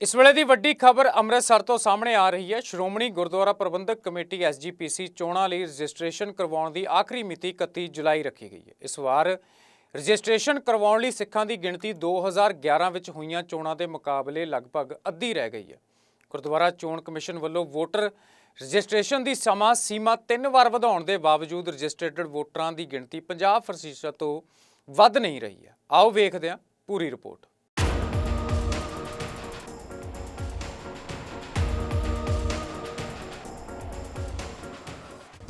ਇਸ ਵੇਲੇ ਦੀ ਵੱਡੀ ਖਬਰ ਅੰਮ੍ਰਿਤਸਰ ਤੋਂ ਸਾਹਮਣੇ ਆ ਰਹੀ ਹੈ। ਸ਼੍ਰੋਮਣੀ ਗੁਰਦੁਆਰਾ ਪ੍ਰਬੰਧਕ ਕਮੇਟੀ ਐਸਜੀਪੀਸੀ ਚੋਣਾਂ ਲਈ ਰਜਿਸਟ੍ਰੇਸ਼ਨ ਕਰਵਾਉਣ ਦੀ ਆਖਰੀ ਮਿਤੀ 31 ਜੁਲਾਈ ਰੱਖੀ ਗਈ ਹੈ। ਇਸ ਵਾਰ ਰਜਿਸਟ੍ਰੇਸ਼ਨ ਕਰਵਾਉਣ ਲਈ ਸਿੱਖਾਂ ਦੀ ਗਿਣਤੀ 2011 ਵਿੱਚ ਹੋਈਆਂ ਚੋਣਾਂ ਦੇ ਮੁਕਾਬਲੇ ਲਗਭਗ ਅੱਧੀ ਰਹਿ ਗਈ ਹੈ। ਗੁਰਦੁਆਰਾ ਚੋਣ ਕਮਿਸ਼ਨ ਵੱਲੋਂ ਵੋਟਰ ਰਜਿਸਟ੍ਰੇਸ਼ਨ ਦੀ ਸਮਾਂ ਸੀਮਾ ਤਿੰਨ ਵਾਰ ਵਧਾਉਣ ਦੇ ਬਾਵਜੂਦ ਰਜਿਸਟਰਡ ਵੋਟਰਾਂ ਦੀ ਗਿਣਤੀ 50% ਤੋਂ ਵੱਧ ਨਹੀਂ ਰਹੀ ਹੈ। ਆਓ ਵੇਖਦੇ ਹਾਂ ਪੂਰੀ ਰਿਪੋਰਟ।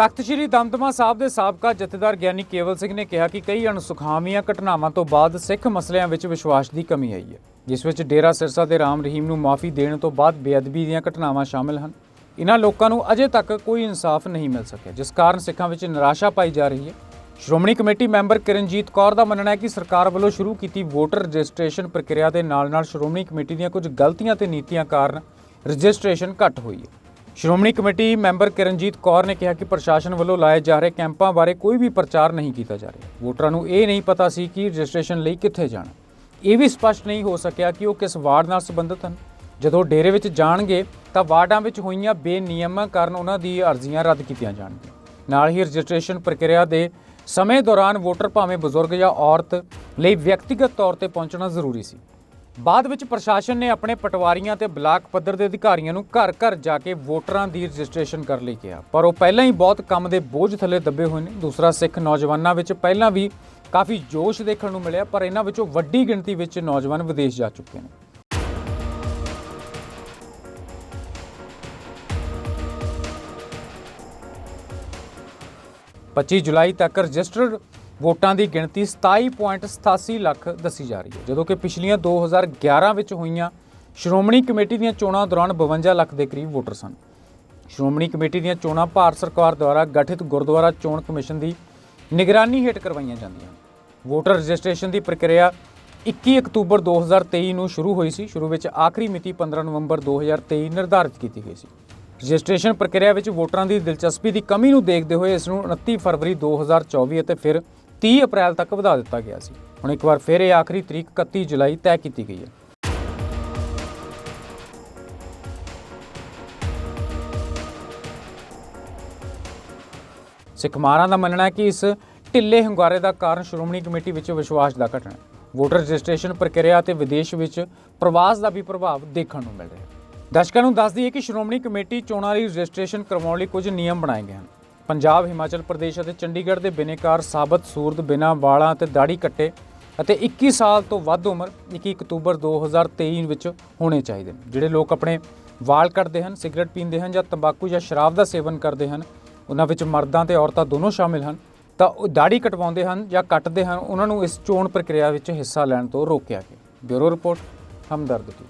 ਤਖਤ ਸ੍ਰੀ ਦਮਦਮਾ ਸਾਹਿਬ ਦੇ ਸਾਬਕਾ ਜਥੇਦਾਰ ਗਿਆਨੀ ਕੇਵਲ ਸਿੰਘ ਨੇ ਕਿਹਾ ਕਿ ਕਈ ਅਣਸੁਖਾਵੀਆਂ ਘਟਨਾਵਾਂ ਤੋਂ ਬਾਅਦ ਸਿੱਖ ਮਸਲਿਆਂ ਵਿੱਚ ਵਿਸ਼ਵਾਸ ਦੀ ਕਮੀ ਆਈ ਹੈ, ਜਿਸ ਵਿੱਚ ਡੇਰਾ ਸਿਰਸਾ ਦੇ ਰਾਮ ਰਹੀਮ ਨੂੰ ਮਾਫੀ ਦੇਣ ਤੋਂ ਬਾਅਦ ਬੇਅਦਬੀ ਦੀਆਂ ਘਟਨਾਵਾਂ ਸ਼ਾਮਿਲ ਹਨ। ਇਹਨਾਂ ਲੋਕਾਂ ਨੂੰ ਅਜੇ ਤੱਕ ਕੋਈ ਇਨਸਾਫ ਨਹੀਂ ਮਿਲ ਸਕਿਆ, ਜਿਸ ਕਾਰਨ ਸਿੱਖਾਂ ਵਿੱਚ ਨਿਰਾਸ਼ਾ ਪਾਈ ਜਾ ਰਹੀ ਹੈ। ਸ਼੍ਰੋਮਣੀ ਕਮੇਟੀ ਮੈਂਬਰ ਕਿਰਨਜੀਤ ਕੌਰ ਦਾ ਮੰਨਣਾ ਹੈ ਕਿ ਸਰਕਾਰ ਵੱਲੋਂ ਸ਼ੁਰੂ ਕੀਤੀ ਵੋਟਰ ਰਜਿਸਟ੍ਰੇਸ਼ਨ ਪ੍ਰਕਿਰਿਆ ਦੇ ਨਾਲ-ਨਾਲ ਸ਼੍ਰੋਮਣੀ ਕਮੇਟੀ ਦੀਆਂ ਕੁਝ ਗਲਤੀਆਂ ਤੇ ਨੀਤੀਆਂ ਕਾਰਨ ਰਜਿਸਟ੍ਰੇਸ਼ਨ ਘੱਟ ਹੋਈ ਹੈ। ਸ਼੍ਰੋਮਣੀ ਕਮੇਟੀ ਮੈਂਬਰ ਕਿਰਨਜੀਤ ਕੌਰ ਨੇ ਕਿਹਾ ਕਿ ਪ੍ਰਸ਼ਾਸਨ ਵੱਲੋਂ ਲਾਏ ਜਾ ਰਹੇ ਕੈਂਪਾਂ ਬਾਰੇ ਕੋਈ ਵੀ ਪ੍ਰਚਾਰ ਨਹੀਂ ਕੀਤਾ ਜਾ ਰਿਹਾ। ਵੋਟਰਾਂ ਨੂੰ ਇਹ ਨਹੀਂ ਪਤਾ ਸੀ ਕਿ ਰਜਿਸਟ੍ਰੇਸ਼ਨ ਲਈ ਕਿੱਥੇ ਜਾਣਾ। ਇਹ ਵੀ ਸਪਸ਼ਟ ਨਹੀਂ ਹੋ ਸਕਿਆ ਕਿ ਉਹ ਕਿਸ ਵਾਰਡ ਨਾਲ ਸੰਬੰਧਿਤ ਹਨ। ਜਦੋਂ ਡੇਰੇ ਵਿੱਚ ਜਾਣਗੇ, ਤਾਂ ਵਾਰਡਾਂ ਵਿੱਚ ਹੋਈਆਂ ਬੇਨਿਯਮਾਂ ਕਾਰਨ ਉਹਨਾਂ ਦੀ ਅਰਜ਼ੀਆਂ ਰੱਦ ਕੀਤੀਆਂ ਜਾਣਗੀਆਂ। ਨਾਲ ਹੀ ਰਜਿਸਟ੍ਰੇਸ਼ਨ ਪ੍ਰਕਿਰਿਆ ਦੇ ਸਮੇਂ ਦੌਰਾਨ ਵੋਟਰ ਭਾਵੇਂ ਬਜ਼ੁਰਗ ਜਾਂ ਔਰਤ ਲਈ ਵਿਅਕਤੀਗਤ ਤੌਰ ਤੇ ਪਹੁੰਚਣਾ ਜ਼ਰੂਰੀ ਸੀ। ਬਾਅਦ ਵਿੱਚ ਪ੍ਰਸ਼ਾਸਨ ਨੇ ਆਪਣੇ ਪਟਵਾਰੀਆਂ ਤੇ ਬਲਾਕ ਪੱਧਰ ਦੇ ਅਧਿਕਾਰੀਆਂ ਨੂੰ ਘਰ ਘਰ ਜਾ ਕੇ ਵੋਟਰਾਂ ਦੀ ਰਜਿਸਟ੍ਰੇਸ਼ਨ ਕਰਨ ਲਈ ਕਿਹਾ। ਪਰ ਉਹ ਪਹਿਲਾਂ ਹੀ ਬਹੁਤ ਕੰਮ ਦੇ ਬੋਝ ਥੱਲੇ ਦੱਬੇ ਹੋਏ ਨੇ। ਦੂਸਰਾ, ਸਿੱਖ ਨੌਜਵਾਨਾਂ ਵਿੱਚ ਪਹਿਲਾਂ ਵੀ ਕਾਫੀ ਜੋਸ਼ ਦੇਖਣ ਨੂੰ ਮਿਲਿਆ, ਪਰ ਇਹਨਾਂ ਵਿੱਚੋਂ ਵੱਡੀ ਗਿਣਤੀ ਵਿੱਚ ਨੌਜਵਾਨ ਵਿਦੇਸ਼ ਜਾ ਚੁੱਕੇ ਨੇ। 25 ਜੁਲਾਈ ਤੱਕ ਰਜਿਸਟਰਡ ਵੋਟਾਂ ਦੀ ਗਿਣਤੀ 27.87 ਲੱਖ ਦੱਸੀ ਜਾ ਰਹੀ ਹੈ। ਜਦੋਂ ਕਿ ਪਿਛਲੀਆਂ 2011 ਵਿੱਚ ਹੋਈਆਂ ਸ਼੍ਰੋਮਣੀ ਕਮੇਟੀ ਦੀਆਂ ਚੋਣਾਂ ਦੌਰਾਨ 52 ਲੱਖ ਦੇ ਕਰੀਬ ਵੋਟਰ ਸਨ। ਸ਼੍ਰੋਮਣੀ ਕਮੇਟੀ ਦੀਆਂ ਚੋਣਾਂ ਭਾਰਤ ਸਰਕਾਰ ਦੁਆਰਾ ਗਠਿਤ ਗੁਰਦੁਆਰਾ ਚੋਣ ਕਮਿਸ਼ਨ ਦੀ ਨਿਗਰਾਨੀ ਹੇਠ ਕਰਵਾਈਆਂ ਜਾਂਦੀਆਂ ਹਨ। ਵੋਟਰ ਰਜਿਸਟ੍ਰੇਸ਼ਨ ਦੀ ਪ੍ਰਕਿਰਿਆ 21 ਅਕਤੂਬਰ 2023 ਨੂੰ ਸ਼ੁਰੂ ਹੋਈ ਸੀ। ਸ਼ੁਰੂ ਵਿੱਚ ਆਖਰੀ ਮਿਤੀ 15 ਨਵੰਬਰ 2023 ਨਿਰਧਾਰਿਤ ਕੀਤੀ ਗਈ ਸੀ। ਰਜਿਸਟ੍ਰੇਸ਼ਨ ਪ੍ਰਕਿਰਿਆ ਵਿੱਚ ਵੋਟਰਾਂ ਦੀ ਦਿਲਚਸਪੀ ਦੀ ਕਮੀ ਨੂੰ ਦੇਖਦੇ ਹੋਏ ਇਸ ਨੂੰ 29 ਫਰਵਰੀ 2024 ਅਤੇ ਫਿਰ 30 ਅਪ੍ਰੈਲ ਤੱਕ ਵਧਾ ਦਿੱਤਾ ਗਿਆ ਸੀ। ਹੁਣ ਇੱਕ ਵਾਰ ਫਿਰ ਇਹ ਆਖਰੀ ਤਰੀਕ 31 ਜੁਲਾਈ ਤੈਅ ਕੀਤੀ ਗਈ ਹੈ। ਸਿੱਖ ਮਾਰਾਂ ਦਾ ਮੰਨਣਾ ਹੈ ਕਿ ਇਸ ਢਿੱਲੇ ਹੰਗਾਰੇ ਦਾ ਕਾਰਨ ਸ਼੍ਰੋਮਣੀ ਕਮੇਟੀ ਵਿੱਚ ਵਿਸ਼ਵਾਸ ਦਾ ਘਟਣਾ ਹੈ। ਵੋਟਰ ਰਜਿਸਟ੍ਰੇਸ਼ਨ ਪ੍ਰਕਿਰਿਆ ਤੇ ਵਿਦੇਸ਼ ਵਿੱਚ ਪ੍ਰਵਾਸ ਦਾ ਵੀ ਪ੍ਰਭਾਵ ਦੇਖਣ ਨੂੰ ਮਿਲ ਰਿਹਾ ਹੈ। ਦਰਸ਼ਕਾਂ ਨੂੰ ਦੱਸ ਦਈਏ ਕਿ ਸ਼੍ਰੋਮਣੀ ਕਮੇਟੀ ਚੋਣਾਂ ਲਈ ਰਜਿਸਟ੍ਰੇਸ਼ਨ ਕਰਵਾਉਣ ਲਈ ਕੁਝ ਨਿਯਮ ਬਣਾਏ ਗਏ ਹਨ। ਪੰਜਾਬ, ਹਿਮਾਚਲ ਪ੍ਰਦੇਸ਼ ਅਤੇ ਚੰਡੀਗੜ੍ਹ ਦੇ ਬਿਨੇਕਾਰ ਸਾਬਤ ਸੂਰਤ, ਬਿਨਾਂ ਵਾਲਾਂ ਅਤੇ ਦਾੜੀ ਕੱਟੇ ਅਤੇ 21 ਸਾਲ ਤੋਂ ਵੱਧ ਉਮਰ 21 ਅਕਤੂਬਰ 2023 ਵਿੱਚ ਹੋਣੇ ਚਾਹੀਦੇ ਨੇ। ਜਿਹੜੇ ਲੋਕ ਆਪਣੇ ਵਾਲ ਕੱਟਦੇ ਹਨ, ਸਿਗਰਟ ਪੀਂਦੇ ਹਨ ਜਾਂ ਤੰਬਾਕੂ ਜਾਂ ਸ਼ਰਾਬ ਦਾ ਸੇਵਨ ਕਰਦੇ ਹਨ, ਉਹਨਾਂ ਵਿੱਚ ਮਰਦਾਂ ਤੇ ਔਰਤਾਂ ਦੋਨੋਂ ਸ਼ਾਮਿਲ ਹਨ, ਤਾਂ ਉਹ ਦਾੜੀ ਕਟਵਾਉਂਦੇ ਹਨ ਜਾਂ ਕੱਟਦੇ ਹਨ, ਉਹਨਾਂ ਨੂੰ ਇਸ ਚੋਣ ਪ੍ਰਕਿਰਿਆ ਵਿੱਚ ਹਿੱਸਾ ਲੈਣ ਤੋਂ ਰੋਕਿਆ ਗਿਆ। ਬਿਊਰੋ ਰਿਪੋਰਟ, ਹਮਦਰਦ ਦੀ